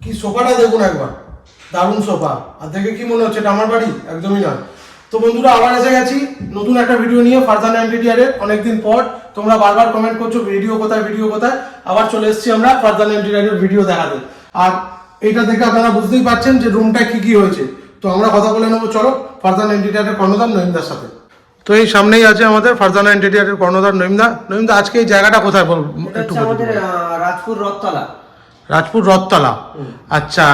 কি সোফাটা দেখুন একবার। দারুণ সোফা। আর দেখে কি মনে হচ্ছে এটা আমার বাড়ি? একদমই নয়। তো বন্ধুরা আবার এসে গেছি। নতুন একটা ভিডিও নিয়ে ফারজান এন্টিরিয়ারের অনেকদিন পর তোমরা বারবার কমেন্ট করছ ভিডিও কোথায় ভিডিও কোথায়? আবার চলে এসেছি আমরা ফারজান এন্টিরিয়ারের ভিডিও দেখাতে। আর এটা দেখে আপনারা বুঝতেই পারছেন যে রুমটা কি কি হয়েছে। তো আমরা কথা বলে নেব চলো ফারজান এন্টিরিয়ারের কর্ণধার নইমদার সাথে। তো এই সামনেই আছে আমাদের ফারজানা এন্টিরিয়ারের কর্ণধার নইমদা নইমদা আজকে এই জায়গাটা কোথায় বল? একটু আমাদের রাজপুর রথতলা। রাজপুর রথতলা। আচ্ছা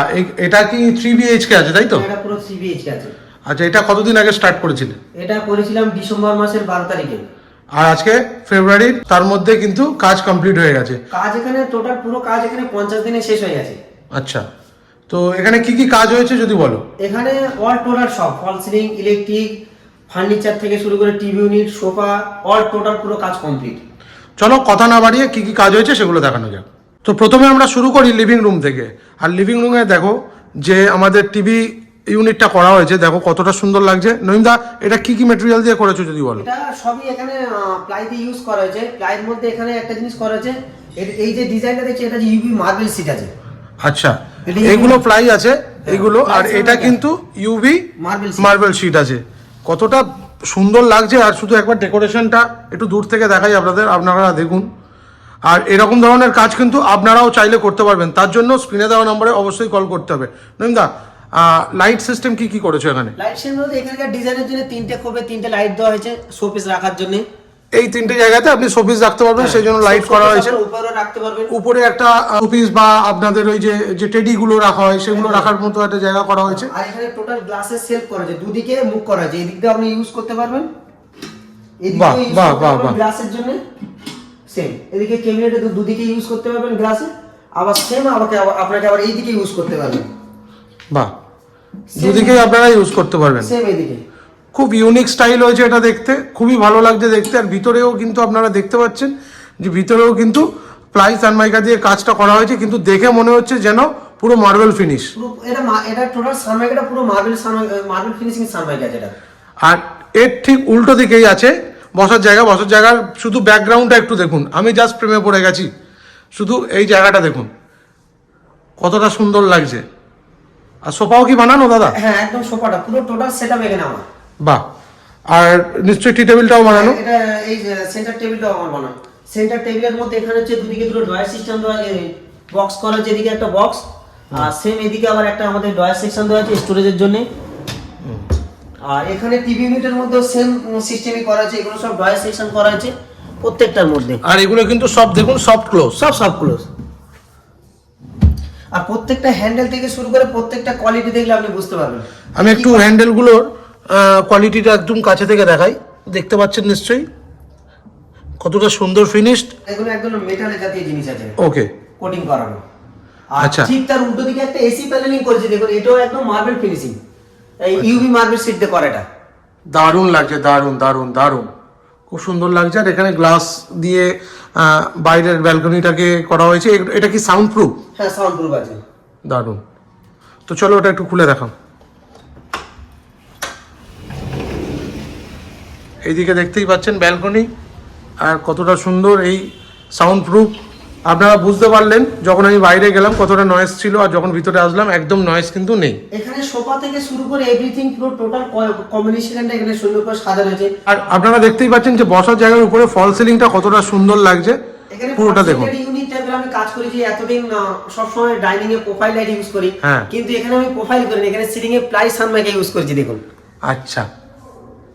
এটা কি থ্রি বিএইচকে আছে তাই তো? এটা পুরো থ্রি বিএইচকে আছে। আচ্ছা এটা কতদিন আগে স্টার্ট করেছিলেন এটা করেছিলাম ডিসেম্বর মাসের বারো তারিখে। আর আজকে ফেব্রুয়ারির তার মধ্যে কিন্তু কাজ কমপ্লিট হয়ে গেছে। কাজ এখানে টোটাল পুরো কাজ এখানে পঞ্চাশ দিনে শেষ হয়ে গেছে। আচ্ছা তো এখানে কি কি কাজ হয়েছে যদি বলো? এখানে অল টোটাল সব ফল সিলিং ইলেকট্রিক ফার্নিচার থেকে শুরু করে TV unit sofa all total পুরো কাজ কমপ্লিট চলো কথা না বাড়িয়ে কি কি কাজ হয়েছে সেগুলো দেখানো যাক। তো প্রথমে আমরা শুরু করি লিভিং রুম থেকে। আর লিভিং রুমে দেখো যে আমাদের টিভি ইউনিটটা করা হয়েছে দেখো কতটা সুন্দর লাগছে। নইমদা এটা কি কি মেটেরিয়াল দিয়ে করেছ যদি বলো? এটা সবই এখানে প্লাই দিয়ে ইউজ করা হয়েছে। প্লাইয়ের মধ্যে এখানে একটা জিনিস করা হয়েছে। এই যে ডিজাইনটা দেখছি এটা যে ইউবি মার্বেল সিট আছে। আচ্ছা এগুলো প্লাই আছে এগুলো আর এটা কিন্তু ইউভি মার্বেল মার্বেল শিট আছে। কতটা সুন্দর লাগছে আর শুধু একবার ডেকোরেশনটা একটু দূর থেকে দেখাই আপনাদের আপনারা দেখুন। আর এরকম ধরনের কাজ কিন্তু আপনারাও চাইলে করতে পারবেন। তার জন্য স্ক্রিনে দেওয়া নম্বরে অবশ্যই কল করতে হবে। নইমদা লাইট সিস্টেম কি কি করেছ এখানে? লাইট সের মধ্যে এখানকার ডিজাইনের জন্য তিনটে খোপে তিনটে লাইট দেওয়া হয়েছে শোপিস রাখার জন্য। এই তিনটে জায়গাতে আপনি শোপিস রাখতে পারবেন সেই জন্য লাইট করা হয়েছে। উপরে রাখতে পারবেন। উপরে একটা শোপিস বা আপনাদের ওই যে যে টেডি গুলো রাখা হয় সেগুলো রাখার মতো একটা জায়গা করা হয়েছে। আর এখানে টোটাল গ্লাসের সেলফ করা আছে দুদিকে মুখ করা আছে এদিক দিয়ে আপনি ইউজ করতে পারবেন। বাহ, বাহ, বাহ, বাহ। গ্লাসের জন্য। সেম এদিকে ক্যাবিনেটে তো দুদিকে ইউজ করতে পারবেন গ্লাসে আবার সেম আমাকে আপনাকে আবার এইদিকে ইউজ করতে পারবেন। বাহ দুদিকেই আপনারা ইউজ করতে পারবেন। সেম এইদিকে খুব ইউনিক স্টাইল হয়েছে এটা দেখতে খুবই ভালো লাগছে দেখতে আর ভিতরেও কিন্তু আপনারা দেখতে পাচ্ছেন যে ভিতরেও কিন্তু প্লাই সানমাইকা দিয়ে কাজটা করা হয়েছে কিন্তু দেখে মনে হচ্ছে যেন পুরো মার্বেল ফিনিশ পুরো এটা এটা টোটাল সানমাইকাটা পুরো মার্বেল মার্বেল ফিনিশিং সানমাইকা এটা আর এর ঠিক উল্টো দিকেই আছে বসার জায়গা বসার জায়গার শুধু ব্যাকগ্রাউন্ডটা একটু দেখুন। আমি জাস্ট প্রেমে পড়ে গেছি। শুধু এই জায়গাটা দেখুন। কতটা সুন্দর লাগছে। আর সোফাও কি বানানো দাদা? হ্যাঁ একদম সোফাটা। পুরো টোটাল সেটআপ এখানে আমার। বাহ। আর নিশ্চয়ই টি টেবিলটাও বানানো? এটা এই সেন্টার টেবিলটাও আমার বানানো। সেন্টার টেবিলের মধ্যে এখানে হচ্ছে দুদিকে দুটো ডয়ার সিস্টেম দেওয়া আছে। বক্স করা এদিকে একটা বক্স আর সেম এদিকে আবার একটা আমাদের ডয়ার সেকশন দেওয়া আছে স্টোরেজের জন্য। আর এখানে টিভি ইউনিটের মধ্যে সেম সিস্টেমই করা আছে এগুলো সব ডয়ার সেকশন করা আছে প্রত্যেকটার মধ্যে। আর এগুলো কিন্তু সব দেখুন সফট ক্লোজ সব সব ক্লোজ আর প্রত্যেকটা হ্যান্ডেল থেকে শুরু করে প্রত্যেকটা কোয়ালিটি দেখলে আপনি বুঝতে পারবেন। আমি একটু হ্যান্ডেলগুলোর কোয়ালিটিটা একদম কাছে থেকে দেখাই। দেখতে পাচ্ছেন নিশ্চয়ই? কতটা সুন্দর ফিনিশড এগুলো একদম মেটালের জাতীয় জিনিস আছে। ওকে কোটিং করানো। আচ্ছা। ঠিক তার উল্টো দিকে একটা এসি প্যানেলিং করেছে দেখুন এটাও একদম মার্বেল ফিনিশিং এই ইউভি মার্বেল সিট দিয়ে করা এটা দারুণ লাগছে দারুণ দারুণ দারুণ। খুব সুন্দর লাগছে। আর এখানে গ্লাস দিয়ে বাইরের ব্যালকনিটাকে করা হয়েছে। এটা কি সাউন্ড প্রুফ হ্যাঁ সাউন্ড প্রুফ আছে। দারুণ। তো চলো ওটা একটু খুলে দেখাও। এইদিকে দেখতেই পাচ্ছেন ব্যালকনি আর কতটা সুন্দর এই সাউন্ড প্রুফ আপনারা বুঝতে পারলেন যখন আমি বাইরে গেলাম কতটা নয়েজ ছিল আর যখন ভিতরে আসলাম একদম নয়েজ কিন্তু নেই। এখানে সোফা থেকে শুরু করে এভরিথিং পুরো টোটাল কম্বিনেশনটা এখানে সুন্দর করে সাজানো হয়েছে। আর আপনারা দেখতেই পাচ্ছেন যে বসার জায়গার উপরে ফল সিলিংটা কতটা সুন্দর লাগছে। পুরোটা দেখুন। আমি কাজ করেছি এতদিন সব সময় ডাইনিং এ প্রোফাইল লাইট ইউজ করি। হ্যাঁ। কিন্তু এখানে আমি প্রোফাইল করিনি এখানে সিলিং এ প্লাই সানমাইকা ইউজ করেছি দেখুন। আচ্ছা।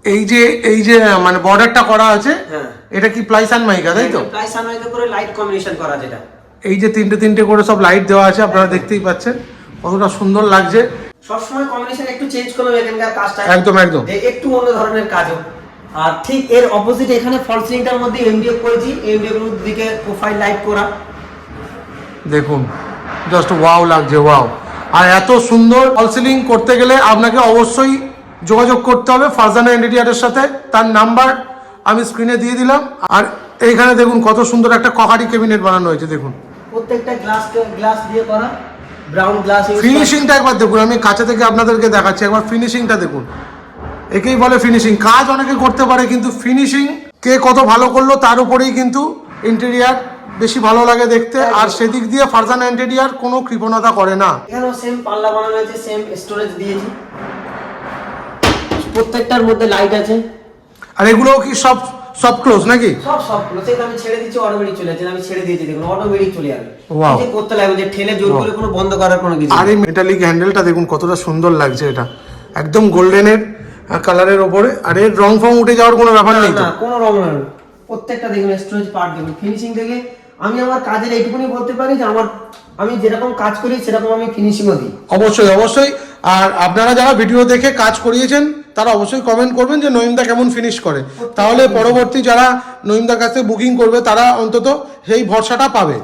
এই যে এই যে মানে বর্ডারটা করা আছে হ্যাঁ। এটা কি প্লাই সানমাইকা তাই তো? প্লাই সানমাইকা করে লাইট কম্বিনেশন করা যেটা। এই যে তিনটে তিনটে করে সব লাইট দেওয়া আছে আপনারা দেখতেই পাচ্ছেন কতটা সুন্দর লাগছে। সবসময় কম্বিনেশন একটু চেঞ্জ করবে এখানকার কাজটা একদম একদম। একটু অন্য ধরনের কাজ হোক আর ঠিক এর অপোজিট এখানে ফল সিলিংটার মধ্যে এমডিএফ করেছি এমডিএফ এর দিকে প্রোফাইল লাইট করা। দেখুন জাস্ট ওয়াও লাগছে ওয়াও আর এত সুন্দর ফল সিলিং করতে গেলে আপনাকে অবশ্যই যোগাযোগ করতে হবে ফারজানা এন্ডিটিয়ারের সাথে। তার নাম্বার আমি স্ক্রিনে দিয়ে দিলাম। আর এইখানে দেখুন কত সুন্দর একটা ককারি ক্যাবিনেট বানানো হয়েছে দেখুন। প্রত্যেকটা গ্লাস গ্লাস দিয়ে করা। ব্রাউন গ্লাস ফিনিশিংটা একবার দেখুন আমি কাছে থেকে আপনাদেরকে দেখাচ্ছি। একবার ফিনিশিংটা দেখুন। একেই বলে ফিনিশিং কাজ অনেকে করতে পারে কিন্তু ফিনিশিং কে কত ভালো করল তার উপরেই কিন্তু ইন্টেরিয়ার বেশি ভালো লাগে দেখতে। আর সেদিক দিয়ে ফারজান অ্যান্টেডিয়ার কোনো কৃপণতা করে না। এখানেও সেম পাল্লা বানানো আছে সেম স্টোরেজ দিয়েছি। প্রত্যেকটার মধ্যে লাইট আছে। আর এগুলোও কি সব সব ক্লোজ নাকি? সব সব ক্লোজ এটা আমি ছেড়ে দিচ্ছি অটোমেটিক চলে যাচ্ছে আমি ছেড়ে দিয়েছি দেখুন অটোমেটিক চলে যাবে। যে করতে লাগবে যে ঠেলে জোর করে কোনো বন্ধ করার কোনো কিছু আর এই মেটালিক হ্যান্ডেলটা দেখুন কতটা সুন্দর লাগছে এটা। একদম গোল্ডেনের কালারের ওপরে। আর এর রং ফং উঠে যাওয়ার কোনো ব্যাপার নেই তো? না কোনো রং নেই। প্রত্যেকটা দেখুন স্টোরেজ পার্ট দেখুন। ফিনিশিং থেকে আমি আমার কাজের এইটুকুনি বলতে পারি যে আমার আমি যেরকম কাজ করি সেরকম আমি ফিনিশিংও দিই। অবশ্যই অবশ্যই। আর আপনারা যারা ভিডিও দেখে কাজ করিয়েছেন তারা অবশ্যই কমেন্ট করবেন যে নইমদা কেমন ফিনিশ করে। তাহলে পরবর্তী যারা নইমদার কাছে বুকিং করবে তারা অন্তত সেই ভরসাটা পাবে।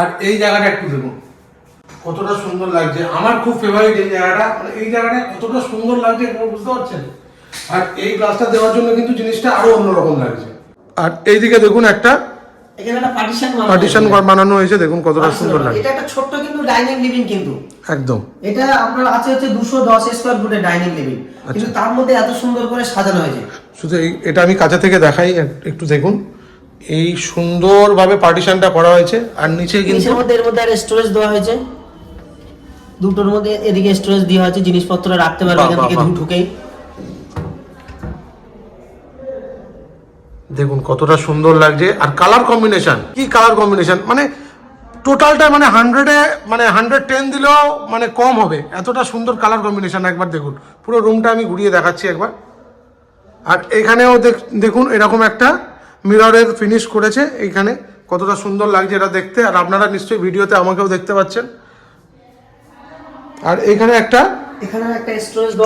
আর এই জায়গাটা একটু দেখুন। কতটা সুন্দর লাগছে। আমার খুব ফেভারিট এই জায়গাটা। মানে এই জায়গাটা কতটা সুন্দর লাগছে আপনারা বুঝতে পারছেন? আর এই গ্লাসটা দেওয়ার জন্য কিন্তু জিনিসটা আরও অন্যরকম লাগছে। আর এইদিকে দেখুন একটা এখানে একটা পার্টিশন পার্টিশন বানানো হয়েছে দেখুন কতটা সুন্দর লাগে এটা একটা ছোট্ট কিন্তু ডাইনিং লিভিং কিন্তু। একদম। এটা আপনার আছে হচ্ছে ডাইনিং লিভিং কিন্তু তার মধ্যে এত সুন্দর করে সাজানো হয়েছে। শুধু এটা আমি কাছে থেকে দেখাই একটু দেখুন। এই সুন্দরভাবে পার্টিশনটা করা হয়েছে আর নিচে কিন্তু মধ্যে এর মধ্যে আর স্টোরেজ দেওয়া হয়েছে। দুটোর মধ্যে এদিকে স্টোরেজ দেওয়া হয়েছে জিনিসপত্র রাখতে পারবে বাহ, এখান থেকে ঢুকেই। দেখুন কতটা সুন্দর লাগছে। আর কালার কম্বিনেশন কি কালার কম্বিনেশন মানে টোটালটা মানে হান্ড্রেডে মানে হান্ড্রেড টেন দিলেও মানে কম হবে। এতটা সুন্দর কালার কম্বিনেশন একবার দেখুন। পুরো রুমটা আমি ঘুরিয়ে দেখাচ্ছি একবার। আর এখানেও দেখ- দেখুন এরকম একটা মিররের ফিনিশ করেছে এইখানে। কতটা সুন্দর লাগছে এটা দেখতে। আর আপনারা নিশ্চয়ই ভিডিওতে আমাকেও দেখতে পাচ্ছেন। আর এখানে একটা এখানে একটা স্টোরেজ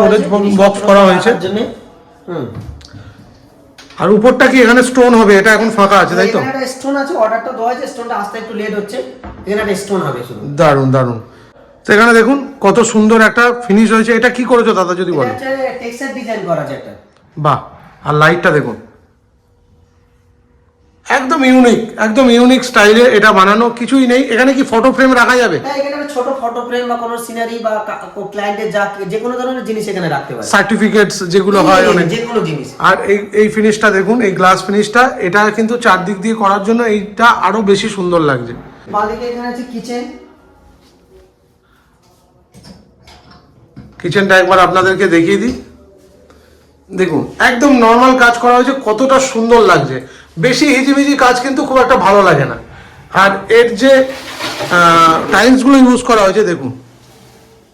box করা হয়েছে। হুম। আর উপরটা কি এখানে স্টোন হবে? এটা এখন ফাঁকা আছে তাই তো? এখানে স্টোন আছে অর্ডারটা দেওয়া আছে স্টোনটা আসতে একটু লেট হচ্ছে। এখানে একটা স্টোন হবে শুধু। দারুণ দারুণ তো এখানে দেখুন কত সুন্দর একটা ফিনিশ হয়েছে। এটা কি করেছ দাদা যদি বলো? টেক্সচার ডিজাইন করা আছে একটা। বাহ আর লাইটটা দেখুন। একদম ইউনিক একদম ইউনিক স্টাইলে এটা বানানো কিছুই নেই। এখানে কি ফটো ফ্রেম রাখা যাবে? হ্যাঁ এখানে ছোট ফটো ফ্রেম বা কোনো সিনারি বা ক্লায়েন্টের যা যে কোনো ধরনের জিনিস এখানে রাখতে পারে। সার্টিফিকেটস যেগুলো হয় অনেক। যে কোনো জিনিস। আর এই এই ফিনিশটা দেখুন এই গ্লাস ফিনিশটা এটা কিন্তু চারদিক দিয়ে করার জন্য এইটা আরও বেশি সুন্দর লাগছে। বাদিকে এখানে আছে কিচেন কিচেনটা একবার আপনাদেরকে দেখিয়ে দিই। দেখুন একদম নর্মাল কাজ করা হয়েছে কতটা সুন্দর লাগছে। বেশি হিজিবিজি কাজ কিন্তু খুব একটা ভালো লাগে না। আর এর যে টাইলসগুলো ইউজ করা হয়েছে দেখুন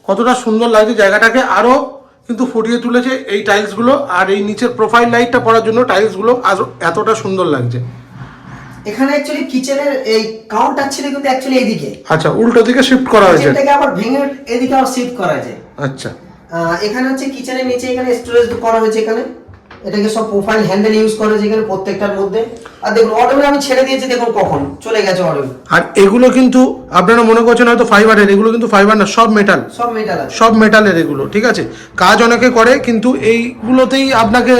কতটা সুন্দর লাগছে জায়গাটাকে। আরও কিন্তু ফুটিয়ে তুলেছে এই টাইলসগুলো আর এই নিচের প্রোফাইল লাইটটা পড়ার জন্য টাইলসগুলো আরও এতটা সুন্দর লাগছে। এখানে অ্যাকচুয়ালি কিচেনের এই কাউন্টার ছিল কিন্তু অ্যাকচুয়ালি এদিকে আচ্ছা উল্টো দিকে শিফট করা হয়েছে। এটাকে আবার ভেঙে এদিকে আবার শিফট করা যায় আচ্ছা। এখানে হচ্ছে কিচেনের নিচে এখানে স্টোরেজ করা হয়েছে এখানে। এটাকে সব প্রোফাইল হ্যান্ডেল ইউজ করা হয়েছে এখানে প্রত্যেকটার মধ্যে। আর দেখুন অটোমেটিক আমি ছেড়ে দিয়েছি দেখুন কখন। চলে গেছে অটোমেটিক আর এগুলো কিন্তু আপনারা মনে করছেন হয়তো ফাইবারের এগুলো কিন্তু ফাইবার না সব মেটাল সব মেটাল সব মেটালের এগুলো ঠিক আছে? কাজ অনেকে করে কিন্তু এইগুলোতেই আপনাকে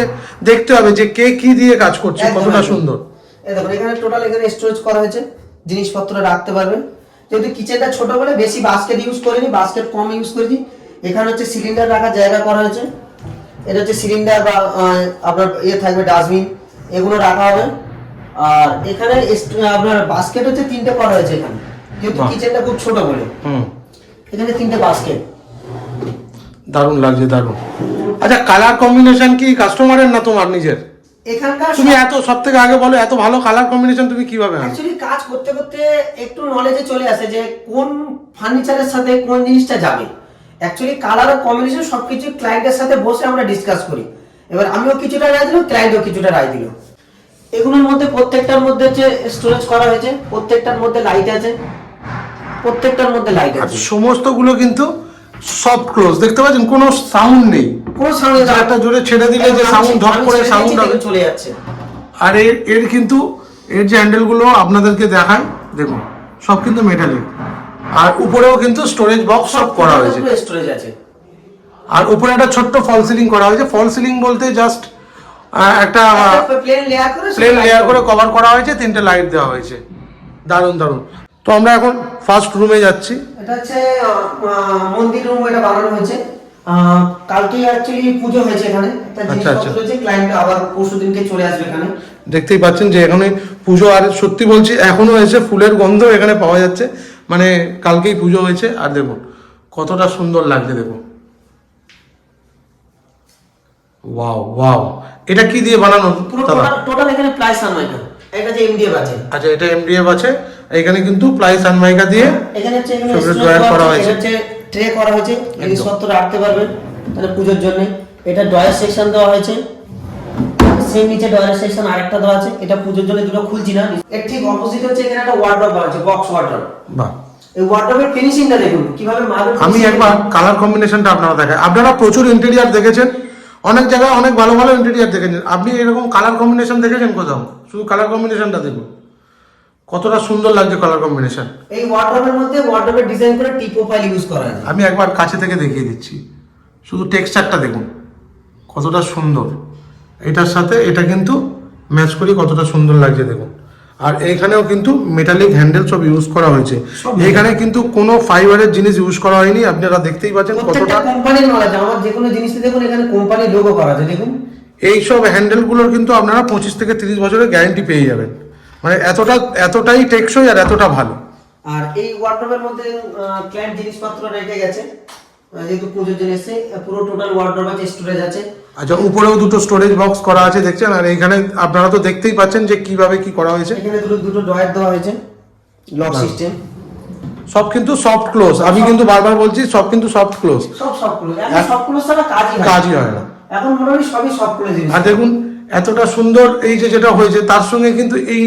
দেখতে হবে যে কে কি দিয়ে কাজ করছে কতটা সুন্দর। এই দেখুন এখানে টোটাল এখানে স্টোরেজ করা হয়েছে। জিনিসপত্র রাখতে পারবেন। যেহেতু কিচেনটা ছোট বলে বেশি বাস্কেট ইউজ করিনি বাস্কেট কম ইউজ করেছি। এখানে হচ্ছে সিলিন্ডার রাখার জায়গা করা হয়েছে। এটা হচ্ছে সিলিন্ডার বা আপনার ইয়ে থাকবে ডাস্টবিন এগুলো রাখা হবে। আর এখানে আপনার বাস্কেট হচ্ছে তিনটে করা হয়েছে এখানে। কিন্তু কিচেনটা খুব ছোট বলে। হুম। এখানে তিনটে বাস্কেট দারুণ লাগছে দারুণ। আচ্ছা কালার কম্বিনেশন কি কাস্টমারের না তোমার নিজের? এখানকার তুমি এত সব থেকে আগে বলো এত ভালো কালার কম্বিনেশন তুমি কীভাবে অ্যাকচুয়ালি কাজ করতে করতে একটু নলেজে চলে আসে যে কোন ফার্নিচারের সাথে কোন জিনিসটা যাবে। অ্যাকচুয়ালি কালার আর কম্বিনেশন সবকিছু ক্লায়েন্টের সাথে বসে আমরা ডিসকাস করি। এবার আমিও কিছুটা রায় দিলাম ক্লায়েন্টও কিছুটা রায় দিল। এগুলোর মধ্যে প্রত্যেকটার মধ্যে হচ্ছে স্টোরেজ করা হয়েছে প্রত্যেকটার মধ্যে লাইট আছে প্রত্যেকটার মধ্যে লাইট আছে। সমস্তগুলো কিন্তু সফট ক্লোজ দেখতে পাচ্ছেন? কোনো সাউন্ড নেই। কোনো সাউন্ড নেই। একটা জোরে ছেড়ে দিলে যে সাউন্ড ধপ করে সাউন্ড চলে যাচ্ছে। আর এর এর কিন্তু এর যে হ্যান্ডেলগুলো আপনাদেরকে দেখায় দেখুন সব কিন্তু মেটালিক আর উপরেও কিন্তু স্টোরেজ বক্স সব করা হয়েছে। স্টোরেজ আছে। আর উপরে একটা ছোট্ট ফল সিলিং করা হয়েছে। ফল সিলিং বলতে জাস্ট একটা প্লেন লেয়ার করে প্লেন লেয়ার করে কভার করা হয়েছে তিনটে লাইট দেওয়া হয়েছে। দারুণ দারুণ। তো আমরা এখন ফার্স্ট রুমে যাচ্ছি। এটা হচ্ছে মন্দির রুম এটা বানানো হয়েছে। কালকে অ্যাকচুয়ালি পুজো হয়েছে এখানে। আচ্ছা, আচ্ছা। ক্লায়েন্ট আবার পরশু দিনকে চলে আসবে এখানে। দেখতেই পাচ্ছেন যে এখানে পুজো আর সত্যি বলছি এখনও এসে ফুলের গন্ধ এখানে পাওয়া যাচ্ছে। মানে কালকেই পুজো হয়েছে আর দেখুন কতটা সুন্দর লাগছে দেখুন। Wow wow. এটা কি দিয়ে বানানো? পুরো টোটাল এখানে প্রাইস সানমাইকা। এটা যে এমডিএফ আছে। আচ্ছা এটা এমডিএফ আছে। এখানে কিন্তু প্লাই সানমাইকা দিয়ে এখানে হচ্ছে এখানে Favorite করা হয়েছে। হচ্ছে ট্রে করা হয়েছে। জিনিসপত্র রাখতে পারবেন তাহলে পুজোর জন্য। এটা ডয়ার সেকশন দেওয়া হয়েছে। সেম নিচে ডয়ার সেকশন আরেকটা দেওয়া আছে। এটা পুজোর জন্য দুটো খুলছি না। এর ঠিক অপোজিট হচ্ছে এখানে একটা ওয়ার্ড্রপ আছে বক্স ওয়ার্ড্রপ বাহ। এই ওয়ার্ড্রপের ফিনিশিংটা দেখুন কীভাবে আমি একবার কালার কম্বিনেশনটা আপনারা দেখাই। আপনারা প্রচুর ইন্টেরিয়ার দেখেছেন। অনেক জায়গায় অনেক ভালো ভালো ইন্টেরিয়ার দেখেছেন। আপনি এরকম কালার কম্বিনেশন দেখেছেন কোথাও? শুধু কালার কম্বিনেশনটা দেখুন। কতটা সুন্দর লাগছে কালার কম্বিনেশন এই ওয়ার্ড্রপের মধ্যে ওয়ার্ড্রপের ডিজাইন করে টি প্রোফাইল ইউজ করা আছে। আমি একবার কাছে থেকে দেখিয়ে দিচ্ছি। শুধু টেক্সচারটা দেখুন। কতটা সুন্দর। এটার সাথে এটা কিন্তু ম্যাচ করি কতটা সুন্দর লাগছে দেখুন। আর এখানেও কিন্তু মেটালিক হ্যান্ডেল সব ইউজ করা হয়েছে। এখানে কিন্তু কোনো ফাইবারের জিনিস ইউজ করা হয়নি আপনারা দেখতেই পাচ্ছেন কতটা কোম্পানির নলেজ আমার যে কোনো জিনিসটা দেখুন এখানে কোম্পানির লোগো করা আছে দেখুন। এইসব হ্যান্ডেলগুলোর কিন্তু আপনারা পঁচিশ থেকে তিরিশ বছরের গ্যারেন্টি পেয়ে যাবেন। মানে এতটা এতটাই টেকসই আর এতটা ভালো। আর এই ওয়ার্ড্রপের মধ্যে ক্লায়েন্ট জিনিসপত্র রেখে গেছে। যেহেতু পুজোর জন্য এসে পুরো টোটাল ওয়ার্ড্রপ আছে স্টোরেজ আছে। আচ্ছা উপরেও দুটো স্টোরেজ বক্স করা আছে দেখছেন? আর এখানে আপনারা তো দেখতেই পাচ্ছেন যে কীভাবে কি করা হয়েছে। এখানে দুটো দুটো ড্রয়ার দেওয়া হয়েছে লক সিস্টেম সব কিন্তু সফট ক্লোজ আমি কিন্তু বারবার বলছি সব কিন্তু সফট ক্লোজ সব সব ক্লোজ এখন সব ক্লোজ ছাড়া কাজই হয় না। কাজই হয় না। এখন মোটামুটি সবই সব ক্লোজ আর দেখুন এতটা সুন্দর এই যে যেটা হয়েছে তার সঙ্গে কিন্তু এই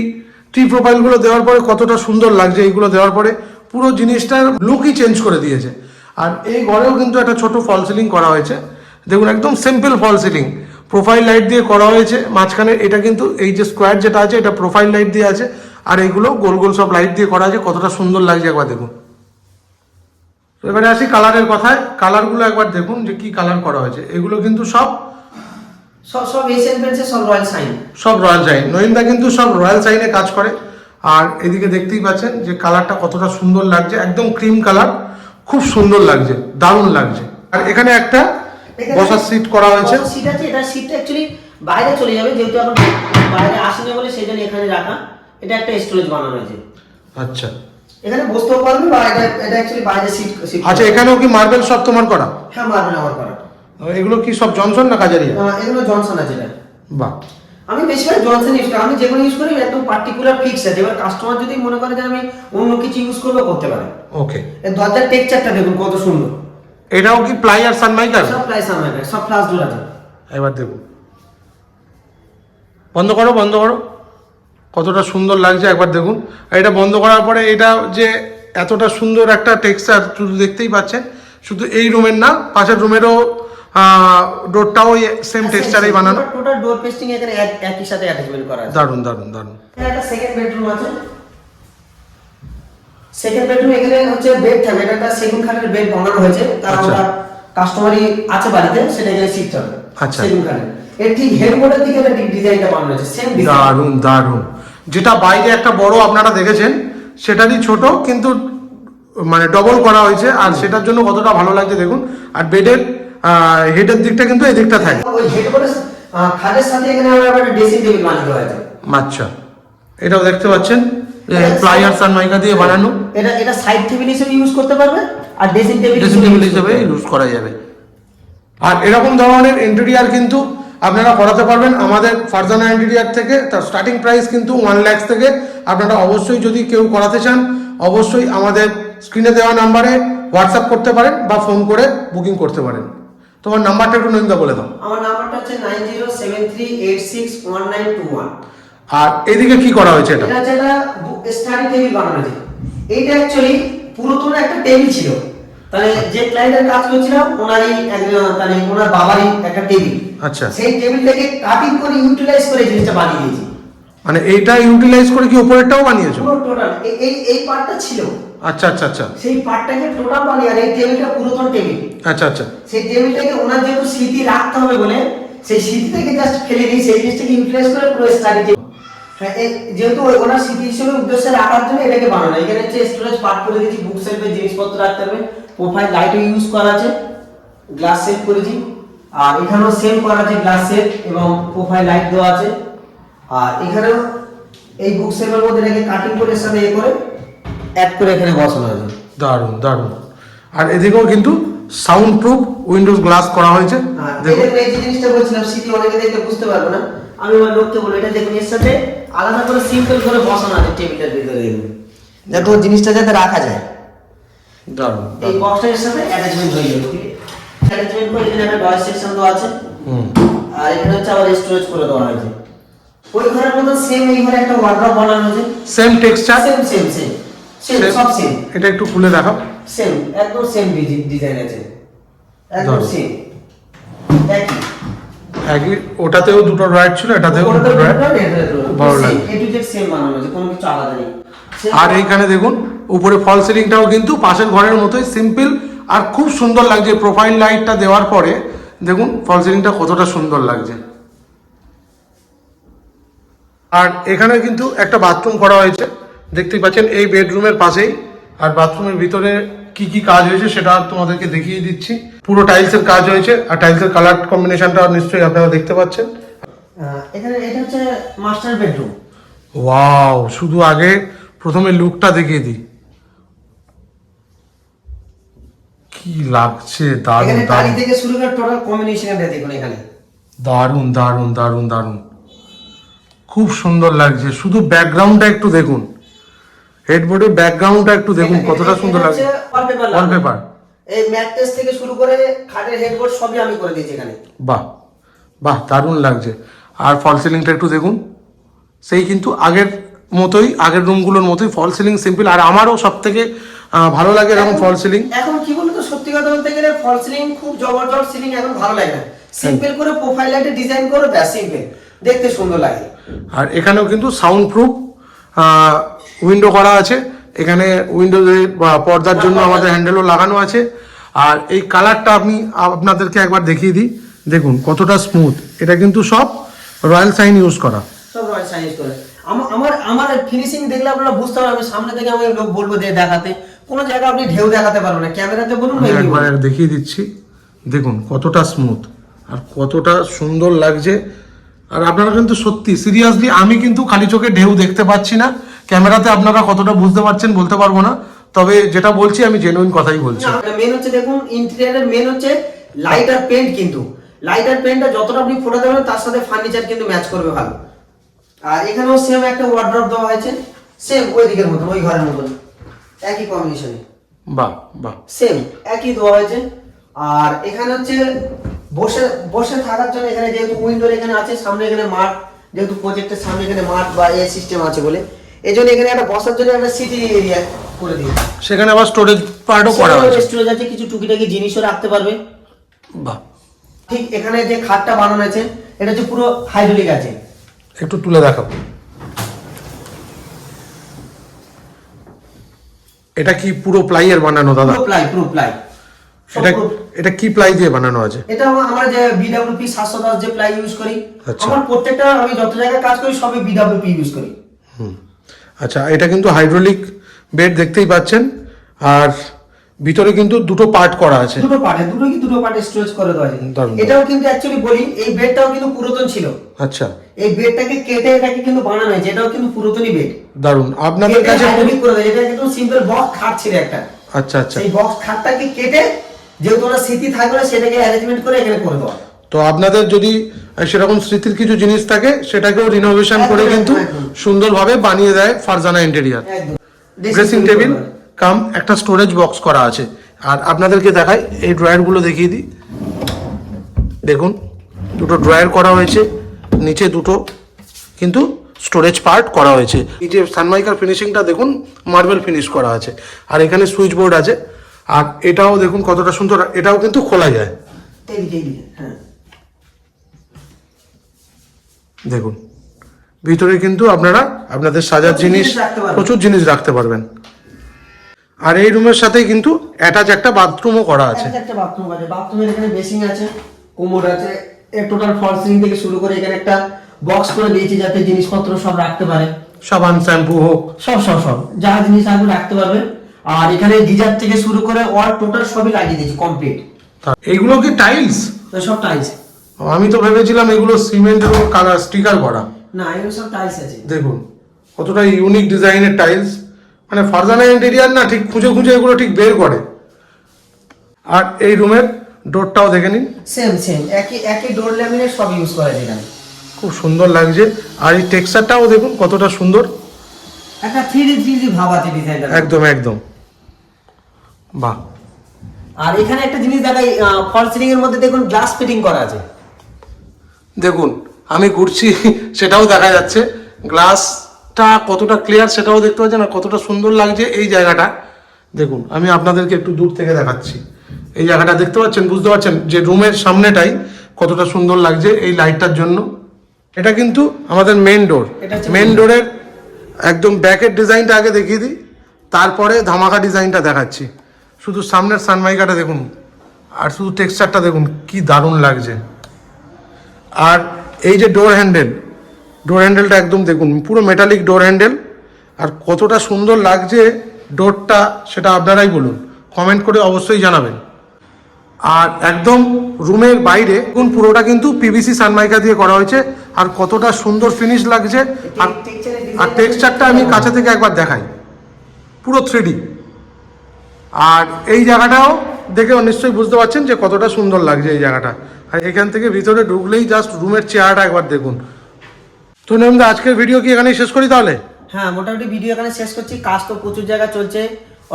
টি প্রোফাইলগুলো দেওয়ার পরে কতটা সুন্দর লাগছে এইগুলো দেওয়ার পরে পুরো জিনিসটার লুকই চেঞ্জ করে দিয়েছে। আর এই ঘরেও কিন্তু একটা ছোট ফল সিলিং করা হয়েছে। দেখুন একদম simple false ceiling profile light দিয়ে করা হয়েছে। মাঝখানে এটা কিন্তু এই যে স্কোয়ার যেটা আছে এটা প্রোফাইল লাইট দিয়ে আছে। আর এইগুলো গোল গোল সব লাইট দিয়ে করা আছে। কতটা সুন্দর লাগছে একবার দেখুন। এবারে আসি কালারের কথায়। কালারগুলো একবার দেখুন যে কি কালার করা হয়েছে। এগুলো কিন্তু সব সব সব এশিয়ান পেন্টসের সব রয়্যাল সাইন সব রয়্যাল সাইন কিন্তু সব রয়্যাল সাইনে কাজ করে। আর এদিকে দেখতেই পাচ্ছেন যে কালারটা কতটা সুন্দর লাগছে। একদম ক্রিম কালার খুব সুন্দর লাগছে দারুণ লাগছে। আর এখানে একটা বসার সিট করা হয়েছে। সিট আছে এটা সিটটা অ্যাকচুয়ালি বাইরে চলে যাবে যেহেতু এখন বাইরে আসেনি বলে সেই জন্য এখানে রাখা। এটা একটা স্টোরেজ বানানো হয়েছে। আচ্ছা। এখানে বসতেও পারবে বা এটা এটা অ্যাকচুয়ালি বাইরে সিট আচ্ছা এখানেও কি মার্বেল সব তোমার করা? হ্যাঁ মার্বেল আমার করা। এগুলো কি সব জনসন না কাজারিয়া এগুলো জনসন আছে বাহ। আমি বেশিরভাগ জনসন ইউজ করি আমি যেগুলো ইউজ করি একদম পার্টিকুলার ফিক্স আছে। এবার কাস্টমার যদি মনে করে যে আমি অন্য কিছু ইউজ করব করতে পারে। ওকে এই দরজার টেক্সচারটা দেখুন কত সুন্দর। এটাও কি প্লাই আর সানমাইকার সব প্রাইস আমার সব ফ্লাস ডোর আছে। এবার দেখুন। বন্ধ করো বন্ধ করো। কতটা সুন্দর লাগছে একবার দেখুন। আর এটা বন্ধ করার পরে এটা যে এতটা সুন্দর একটা টেক্সচার শুধু দেখতেই পাচ্ছেন শুধু এই রুমের না পাশের রুমেরও ডোরটাও সেম টেক্সচারেই বানানো। টোটাল ডোর পেস্টিং এখানে এক- একই সাথে অ্যাটাচমেন্ট করা আছে। দারুণ দারুণ এখানে একটা সেকেন্ড বেডরুম আছে। সেকেন্ড বেডরুম এখানে হচ্ছে বেড থাকবে। এটা একটা সেগুন খাটের বেড বানানো হয়েছে। কারণ আচ্ছা। আমরা কাস্টমারই আছে বাড়িতে সেটা এখানে শিফট হবে। আচ্ছা। সেগুন খাটের এর ঠিক হেডবোর্ডের দিকে একটা ডিজাইনটা বানানো হয়েছে। সেম ডিজাইন দারুণ দারুণ। যেটা বাইরে একটা বড় আপনারা দেখেছেন সেটারই ছোট কিন্তু মানে ডবল করা হয়েছে। আর সেটার জন্য কতটা ভালো লাগছে দেখুন। আর বেডের হেডের দিকটা কিন্তু এই দিকটা থাকে। ওই হেডবোর্ডের খাটের সাথে এখানে আমরা একটা ড্রেসিং টেবিল বানিয়ে দেওয়া আচ্ছা। এটাও দেখতে পাচ্ছেন? প্লাইয়ার সানমাইকা দিয়ে বানানো। এটা এটা সাইড টেবিল হিসেবে ইউজ করতে পারবে আর ড্রেসিং টেবিল ড্রেসিং টেবিল হিসেবে ইউজ করা যাবে। আর এরকম ধরনের ইন্টেরিয়ার কিন্তু আপনারা করাতে পারবেন। আমাদের ফারজানা ইন্টেরিয়ার থেকে তার স্টার্টিং প্রাইস কিন্তু ওয়ান ল্যাক্স থেকে আপনারা অবশ্যই যদি কেউ করাতে চান অবশ্যই আমাদের স্ক্রিনে দেওয়া নাম্বারে হোয়াটসঅ্যাপ করতে পারেন বা ফোন করে বুকিং করতে পারেন। তোমার নাম্বারটা একটু নইন্দা বলে দাও। আমার নাম্বারটা হচ্ছে nine zero seven three eight six one nine two one. আর এদিকে কি করা হয়েছে এটা? এটা একটা স্টাডি টেবিল বানানো হয়েছে। এইটা অ্যাকচুয়ালি পুরাতন একটা টেবিল ছিল। তাহলে যে ক্লায়েন্টের কাজ করছিলাম ওনারই মানে ওনার বাবারই একটা টেবিল আচ্ছা। সেই টেবিলটাকে কাটিং করে ইউটিলাইজ করে জিনিসটা বানিয়ে দিয়েছি। মানে এইটা ইউটিলাইজ করে কি উপরেরটাও বানিয়েছো? টোটাল এই এই পার্টটা ছিল। আচ্ছা আচ্ছা আচ্ছা। সেই পার্টটাকে টোটাল বানিয়ে আর এই টেবিলটা পুরাতন টেবিল আচ্ছা আচ্ছা। সেই টেবিলটাকে ওনার যেহেতু স্মৃতি রাখতে হবে বলে সেই স্মৃতিটাকে জাস্ট ফেলে দিই সেই জিনিসটাকে ইউটিলাইজ করে পুরো স্টাডি হ্যাঁ, যেহেতু ওনার স্মৃতি হিসেবে উদ্দেশ্যে রাখার জন্য এটাকে বানানো এখানে হচ্ছে স্টোরেজ পার্ট করে দিয়েছি বুক সেলফে জিনিসপত্র রাখতে হবে। প্রোফাইল লাইটও ইউজ করা আছে গ্লাস সেট করেছি। আর এখানেও সেম করা আছে গ্লাস সেট এবং প্রোফাইল লাইট দেওয়া আছে। আর এখানেও এই বুক সেলের মধ্যে রেখে কাটিং করে সাথে এ করে অ্যাড করে এখানে বসানো হয়েছে। দারুণ দারুণ। আর এদিকেও কিন্তু সাউন্ড প্রুফ উইন্ডোজ গ্লাস করা হয়েছে। এই দেখুন এই যে জিনিসটা বলছিলাম সিটি অনেকে দেখলে বুঝতে পারবে না। আমি আমার লোককে বলি এটা দেখুন এর সাথে আলাদা করে সিম্পল করে বসানো আছে টেবিলের ভিতরে। ওই জিনিসটা যাতে রাখা যায়। দারুণ এই বক্সটার এর সাথে অ্যাটাচমেন্ট হয়ে যাবে অ্যাটাচমেন্ট করে এখানে একটা ডয়ার সেকশন দেওয়া আছে। হুম। আর এখানে হচ্ছে আবার স্টোরেজ করে দেওয়া হয়েছে। ওই ঘরের মতো সেম এই ঘরে একটা ওয়ার্ড্রপ বানানো হয়েছে same texture same same same same সব সেম এটা একটু খুলে দেখাও। সেম একদম সেম ডিজাইন আছে। একদম সেম একই। একই ওটাতেও দুটো ড্রয়ার ছিল এটাতেও দুটো ড্রয়ার ভালো লাগে। এ টু জেড সেম বানানো আছে কোনো কিছু আলাদা নেই। আর এইখানে দেখুন উপরে ফল সিলিংটাও কিন্তু পাশের ঘরের মতোই সিম্পল আর খুব সুন্দর লাগছে। প্রোফাইল লাইটটা দেওয়ার পরে দেখুন ফল সিলিংটা কতটা সুন্দর লাগছে। আর এখানে কিন্তু একটা বাথরুম করা হয়েছে। দেখতেই পাচ্ছেন এই বেডরুমের পাশেই। আর বাথরুমের ভিতরে কি কি কাজ হয়েছে সেটা তোমাদেরকে দেখিয়ে দিচ্ছি। পুরো টাইলসের কাজ হয়েছে। আর টাইলসের কালার কম্বিনেশনটা নিশ্চয়ই আপনারা দেখতে পাচ্ছেন। এখানে এটা হচ্ছে মাস্টার বেডরুম ওয়াও শুধু আগে প্রথমে লুকটা দেখিয়ে দিই। কি লাগছে দারুণ দারুণ। থেকে শুরু করে টোটাল কম্বিনেশন এটা দেখুন এখানে। দারুণ দারুণ দারুণ দারুণ। খুব সুন্দর লাগছে। শুধু ব্যাকগ্রাউন্ডটা একটু দেখুন। হেডবোর্ডের ব্যাকগ্রাউন্ডটা একটু দেখুন কতটা সুন্দর লাগছে। ওয়ালপেপার এই ম্যাট্রেস থেকে শুরু করে খাটের হেডবোর্ড সবই আমি করে দিয়েছি এখানে। বাহ বাহ দারুণ লাগছে। আর ফল সিলিংটা একটু দেখুন। সেই কিন্তু আগের মতোই আগের রুমগুলোর মতোই ফল সিলিং সিম্পল আর আমারও সব থেকে ভালো লাগে এরকম ফল সিলিং এখন কি বলতো সত্যি কথা বলতে গেলে ফল সিলিং খুব জবরদস্ত সিলিং এখন ভালো লাগে না। সিম্পল করে প্রোফাইল লাইটে ডিজাইন করে ব্যাস সিম্পল দেখতে সুন্দর লাগে। আর এখানেও কিন্তু সাউন্ড প্রুফ উইন্ডো করা আছে। এখানে উইন্ডোজে পর্দার জন্য আমাদের হ্যান্ডেলও লাগানো আছে। আর এই কালারটা আমি আপনাদেরকে একবার দেখিয়ে দিই। দেখুন কতটা স্মুথ এটা কিন্তু সব রয়্যাল সাইন ইউজ করা। সব রয়্যাল করে। আমার আমার আমার ফিনিশিং দেখলে আপনারা বুঝতে পারবেন সামনে থেকে আমি লোক বলব দেখাতে। কোনো আপনি ঢেউ দেখাতে পারবেন না। ক্যামেরাতে বলুন একবার দেখিয়ে দিচ্ছি। দেখুন কতটা স্মুথ আর কতটা সুন্দর লাগছে। আর আপনারা কিন্তু সত্যি সিরিয়াসলি আমি কিন্তু খালি চোখে ঢেউ দেখতে পাচ্ছি না। ক্যামেরাতে আপনারা কতটা বুঝতে পারছেন বলতে পারব না। তবে যেটা বলছি আমি জেনুইন কথাই বলছি। মেন হচ্ছে দেখুন ইন্টেরিয়ারের মেন হচ্ছে লাইট আর পেন্ট কিন্তু। লাইট আর পেন্টটা যতটা আপনি ফোটা দেবেন তার সাথে ফার্নিচার কিন্তু ম্যাচ করবে ভালো। আর এখানেও সেম একটা ওয়ার্ড্রপ দেওয়া হয়েছে। সেম ওই দিকের মতন ওই ঘরের মতন। একই কম্বিনেশনে বাহ বাহ। সেম একই দেওয়া হয়েছে। আর এখানে হচ্ছে বসে বসে থাকার জন্য এখানে যেহেতু উইন্ডোর এখানে আছে সামনে এখানে মাঠ যেহেতু প্রজেক্টের সামনে এখানে মাঠ বা এ সিস্টেম আছে বলে। এই জন্য এখানে একটা বসার জন্য একটা সিটি এরিয়া করে দিয়েছে। সেখানে আবার স্টোরেজ পার্টও করা হয়েছে। স্টোরেজ আছে কিছু টুকিটাকি জিনিসও রাখতে পারবে। বাহ। ঠিক এখানে যে খাটটা বানানো আছে এটা হচ্ছে পুরো হাইড্রোলিক আছে। একটু তুলে দেখাবো এটা কি পুরো প্লাইয়ের বানানো দাদা? পুরো প্লাই পুরো প্লাই এটা এটা কি প্লাই দিয়ে বানানো আছে? এটা আমার- যে বিডব্লিউপি সাতশো দশ যে প্লাই ইউজ করি আচ্ছা। আমার প্রত্যেকটা আমি যত জায়গায় কাজ করি সবই বিডব্লিউপি ইউজ করি। হুম। আচ্ছা এটা কিন্তু হাইড্রোলিক বেড দেখতেই পাচ্ছেন আর ভিতরে কিন্তু দুটো পার্ট করা আছে। দুটো পার্টে দুটো কি দুটো পার্টে স্টোরেজ করে দেওয়া আছে? এটাও কিন্তু অ্যাকচুয়ালি বলি এই বেডটাও কিন্তু পুরাতন ছিল। আচ্ছা। এই বেডটাকে কেটে এটাকে কিন্তু বানানো হয়েছে এটাও কিন্তু পুরাতনই বেড দারুণ। আপনাদের কাছে করে দেয় এটা কিন্তু সিম্পল বক্স খাট ছিল একটা। আচ্ছা আচ্ছা। সেই বক্স খাটটাকে কেটে যেহেতু ওরা স্মৃতি থাকবে না সেটাকে অ্যারেঞ্জমেন্ট করে এখানে করে দেওয়া তো আপনাদের যদি সেরকম স্মৃতির কিছু জিনিস থাকে সেটাকেও রিনোভেশন করে কিন্তু সুন্দরভাবে বানিয়ে দেয় Farzana interior dressing table cum একটা স্টোরেজ বক্স করা আছে। আর আপনাদেরকে দেখাই এই ড্রয়ারগুলো দেখিয়ে দিই। দেখুন দুটো ড্রয়ার করা হয়েছে নিচে দুটো কিন্তু স্টোরেজ পার্ট করা হয়েছে। এই যে সানমাইকার ফিনিশিংটা দেখুন মার্বেল ফিনিশ করা আছে। আর এখানে সুইচ বোর্ড আছে। আর এটাও দেখুন কতটা সুন্দর এটাও কিন্তু খোলা যায়। হ্যাঁ। দেখুন ভিতরে কিন্তু আপনারা আপনাদের সাজার জিনিস। প্রচুর জিনিস রাখতে পারবেন। আর এই রুমের সাথেই কিন্তু অ্যাটাচ একটা বাথরুমও করা আছে। একটা একটা বাথরুম আছে। বাথরুমের এখানে বেসিং আছে কোমর আছে। টোটাল ফল সিলিং থেকে শুরু করে এখানে একটা বক্স করে দিয়েছি যাতে জিনিসপত্র সব রাখতে পারে। সাবান শ্যাম্পু হোক। সব সব সব। যা জিনিস আপনি রাখতে পারবেন। আর এখানে গিজার থেকে শুরু করে ওয়াল টোটাল সবই লাগিয়ে দিয়েছি কমপ্লিট এইগুলো কি টাইলস সব টাইলস আমি তো ভেবেছিলাম এগুলো সিমেন্ট এবং কালার স্টিকার করা। না এগুলো সব টাইলস আছে। দেখুন কতটা ইউনিক ডিজাইনের টাইলস মানে ফারজানা ইন্টেরিয়ার না ঠিক খুঁজে খুঁজে এগুলো ঠিক বের করে। আর এই রুমের ডোরটাও দেখে নিন। সেম সেম একই একই ডোর ল্যামিনেট সব ইউজ করা যায় এখানে। খুব সুন্দর লাগছে। আর এই টেক্সচারটাও দেখুন কতটা সুন্দর। একটা থ্রি ডি থ্রি ডি ভাব আছে ডিজাইনটা একদম একদম। বাহ। আর এখানে একটা জিনিস দেখাই ফল সিলিং এর মধ্যে দেখুন গ্লাস ফিটিং করা আছে। দেখুন আমি ঘুরছি সেটাও দেখা যাচ্ছে। গ্লাসটা কতটা ক্লিয়ার সেটাও দেখতে পাচ্ছেন আর কতটা সুন্দর লাগছে এই জায়গাটা। দেখুন আমি আপনাদেরকে একটু দূর থেকে দেখাচ্ছি। এই জায়গাটা দেখতে পাচ্ছেন বুঝতে পারছেন? যে রুমের সামনেটাই কতটা সুন্দর লাগছে এই লাইটটার জন্য। এটা কিন্তু আমাদের মেন ডোর মেন ডোরের একদম ব্যাকের ডিজাইনটা আগে দেখিয়ে দিই। তারপরে ধামাকা ডিজাইনটা দেখাচ্ছি। শুধু সামনের সানমাইকাটা দেখুন আর শুধু টেক্সচারটা দেখুন কি দারুণ লাগছে। আর এই যে ডোর হ্যান্ডেল ডোর হ্যান্ডেলটা একদম দেখুন পুরো মেটালিক ডোর হ্যান্ডেল আর কতটা সুন্দর লাগছে ডোরটা সেটা আপনারাই বলুন কমেন্ট করে অবশ্যই জানাবেন। আর একদম রুমের বাইরে কোন পুরোটা কিন্তু পিভিসি সানমাইকা দিয়ে করা হয়েছে আর কতটা সুন্দর ফিনিশ লাগছে আর আর টেক্সচারটা আমি কাছে থেকে একবার দেখাই। পুরো থ্রি আর এই জায়গাটাও দেখে নিশ্চয়ই বুঝতে পারছেন যে কতটা সুন্দর লাগছে এই জায়গাটা। আর এখান থেকে ভিতরে ঢুকলেই জাস্ট রুমের চেয়ারটা একবার দেখুন। তো নেমদা, আজকের ভিডিও কি এখানেই শেষ করি তাহলে? হ্যাঁ মোটামুটি ভিডিও এখানে শেষ করছি। কাজ তো প্রচুর জায়গা চলছে।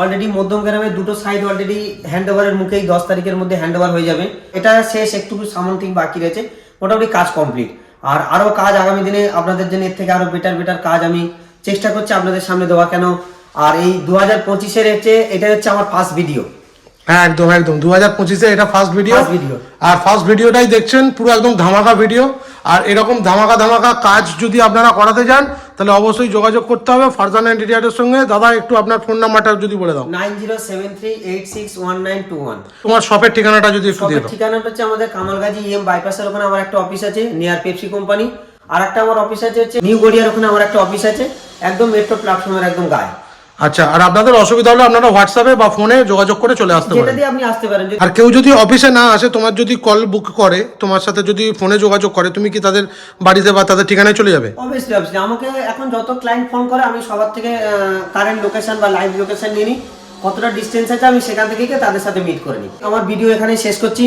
অলরেডি মধ্যম গ্রামে দুটো সাইড অলরেডি হ্যান্ড ওভারের মুখেই দশ তারিখের মধ্যে হ্যান্ড ওভার হয়ে যাবে। এটা শেষ, একটু সামন্তিক বাকি রয়েছে। মোটামুটি কাজ কমপ্লিট আর আরও কাজ আগামী দিনে আপনাদের জন্য এর থেকে আরও বেটার বেটার কাজ আমি চেষ্টা করছি আপনাদের সামনে দেওয়া। কেন আর এই দু হাজার পঁচিশের হচ্ছে এটা হচ্ছে আমার ফার্স্ট ভিডিও হ্যাঁ একদম একদম। দু হাজার পঁচিশে এটা ফার্স্ট ভিডিও আর ফার্স্ট ভিডিওটাই দেখছেন পুরো একদম ধামাকা ভিডিও আর এরকম ধামাকা ধামাকা কাজ যদি আপনারা করাতে চান তাহলে অবশ্যই যোগাযোগ করতে হবে ফারজানা ইন্টেরিয়ারের সঙ্গে। দাদা একটু আপনার ফোন নাম্বারটা যদি বলে দাও। Nine zero seven three eight six one nine two one. তোমার শপের ঠিকানাটা যদি একটু দিয়ে দাও। ঠিকানাটা হচ্ছে আমাদের কামালগাজি ইএম বাইপাসের ওখানে আমার একটা অফিস আছে নিয়ার পেপসি কোম্পানি আর একটা আমার অফিস আছে হচ্ছে নিউ গড়িয়ার ওখানে আমার একটা অফিস আছে। একদম মেট্রো প্ল্যাটফর্মের একদম গায়ে। আচ্ছা আর আপনাদের অসুবিধা হলে আপনারা হোয়াটসঅ্যাপে বা ফোনে যোগাযোগ করে চলে আসতে পারেন। আপনি আসতে পারেন আর কেউ যদি অফিসে না আসে তোমার যদি কল বুক করে তোমার সাথে যদি ফোনে যোগাযোগ করে তুমি কি তাদের বাড়িতে বা তাদের ঠিকানায় চলে যাবে? অবভিয়াসলি অবভিয়াসলি আমাকে এখন যত ক্লায়েন্ট ফোন করে আমি সবার থেকে কারেন্ট লোকেশন বা লাইভ লোকেশন নিয়ে নিই। কতটা ডিস্টেন্স আছে আমি সেখান থেকে গিয়ে তাদের সাথে মিট করে নিই। আমার ভিডিও এখানে শেষ করছি।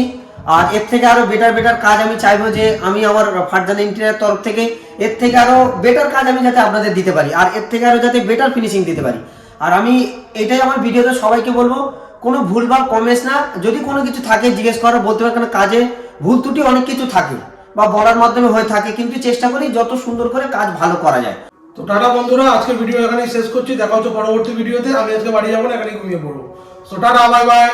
আর এর থেকে আরও বেটার বেটার কাজ আমি চাইব যে আমি আমার ফারজান ইন্টারিয়ার তরফ থেকে এর থেকে আরও বেটার কাজ আমি যাতে আপনাদের দিতে পারি, আর এর থেকে আরও যাতে বেটার ফিনিশিং দিতে পারি। আর আমি এটাই আমার ভিডিওতে সবাইকে বলব, কোনো ভুল বা কমেন্টস না, যদি কোনো কিছু থাকে, জিজ্ঞেস করার বলতে পারে কারণ কাজে, ভুল ত্রুটি অনেক কিছু থাকে বা বলার মাধ্যমে হয়ে থাকে, কিন্তু চেষ্টা করি যত সুন্দর করে কাজ ভালো করা যায়। তো টাটা বন্ধুরা আজকে ভিডিও এখানেই শেষ করছি, দেখা হচ্ছে পরবর্তী ভিডিওতে আমি আজকে বাড়ি যাব না, এখানেই ঘুমিয়ে পড়ব। So tata bye bye